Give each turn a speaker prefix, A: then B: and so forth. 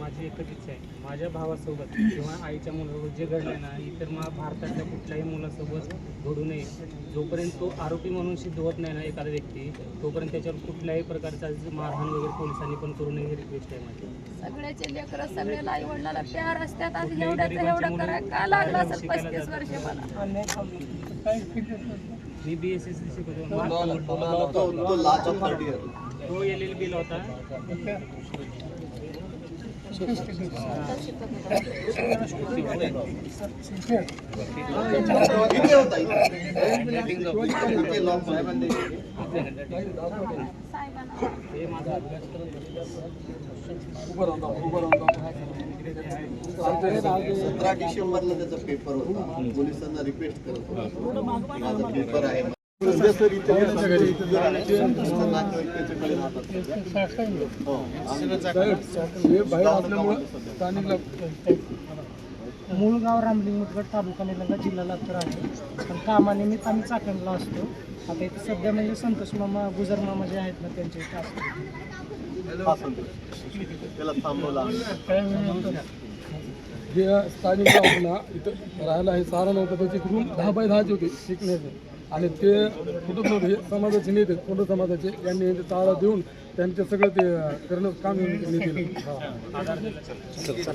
A: माझी एकच इच्छा आहे. माझ्या भावासोबत किंवा आईच्या मुलासोबत जे घडलंय ना इतर मा भारतातल्या कुठल्याही मुलासोबत घडू नये. जोपर्यंत तो आरोपी म्हणून सिद्ध होत नाही ना एखादा व्यक्ती तोपर्यंत त्याच्यावर कुठल्याही प्रकारचा मारहाण वगैरे पोलिसांनी पण करू नये ही रिक्वेस्ट आहे माझी.
B: सगळ्याचे लेकरं सगळ्याला आई वडिलाला प्यार असतात. आज
A: गरिबांची
B: एवढं करा का लागलं असेल पस्तीस. वर्ष मला?
A: मी बी एस एस शिकवतो.
C: तो
A: एल एल बीला होता.
C: सतरा डिसेंबरला त्याचा पेपर होता. पोलिसांना रिक्वेस्ट करत होता. माझा पेपर आहे. हो.
D: हे
E: मूळ गाव रामलिंग मुदगड तालुका निलंगा जिल्हा लातूर आहे. पण कामानिमित्त आम्ही चाकणला असतो. आता इथे सध्या म्हणजे संतोष मामा गुजर मामा जे आहेत ना त्यांचे इथे असतो.
D: जे स्थानिक इथं राहायला हे सारा नव्हतं त्याची रूम दहा बाय दहाची होती. शिकण्याचे. आणि ते कुटुंब हे समाजाचे नेते कुठं समाजाचे यांनी ते ताळा देऊन त्यांचे सगळं ते करणं काम यांनी केलं